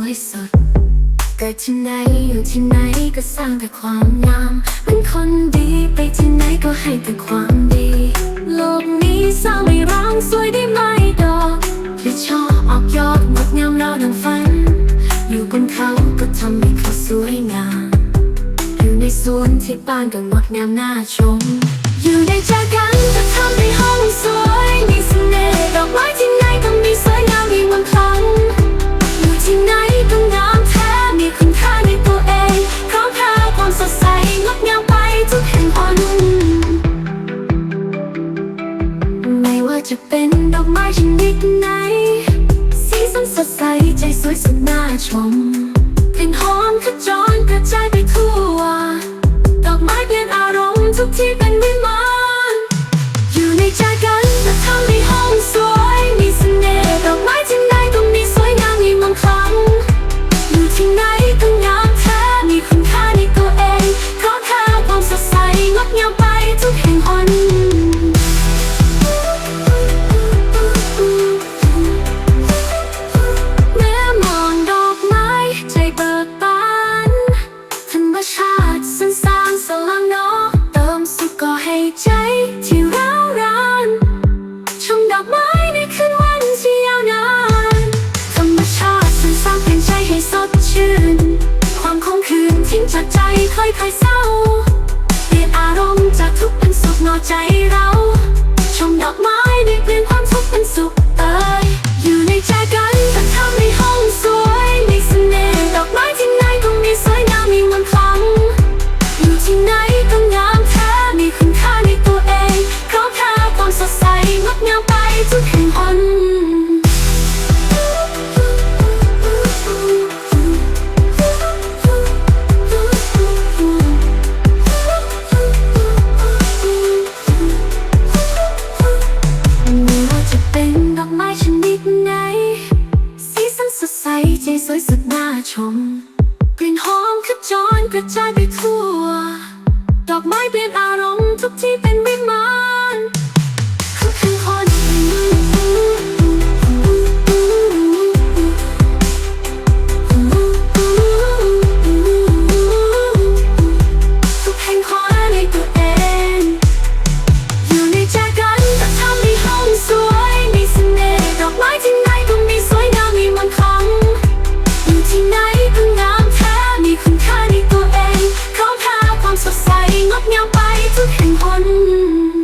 วยสด เกิดที่ไหนอยู่ที่ไหนก็สร้างแต่ความงามเป็นคนดีไปที่ไหนก็ให้แต่ความดี โลกนี้สร้างไม่ร้างสวยได้ไหมดอกที่ชอบออกยอดงดงามเราดังฝัน อยู่บนเขาก็ทำให้เขาสวยงาม อยู่ในสวนที่บ้านก็งดงามน่าชม อยู่ในใจกันจะทำให้ห้องสวยมีเสน่ห์ดอกไม้ที่ จะเป็นดอกไม้ชนิดไหน สีสันสดใสใจสวยสุดน่าชมกลิ่นหอมขจรกระจายไปทั่ว ดอกไม้เปลี่ยน จากใจค่อยๆเศร้า เปลี่ยนอารมณ์จากทุกข์เป็นสุขนอใจเรา ใจสวยสุดน่าชม กลิ่นหอมขจรกระจายไปทั่ว ดอกไม้เปลี่ยนอา ให้งดงามไปทุกแห่งหน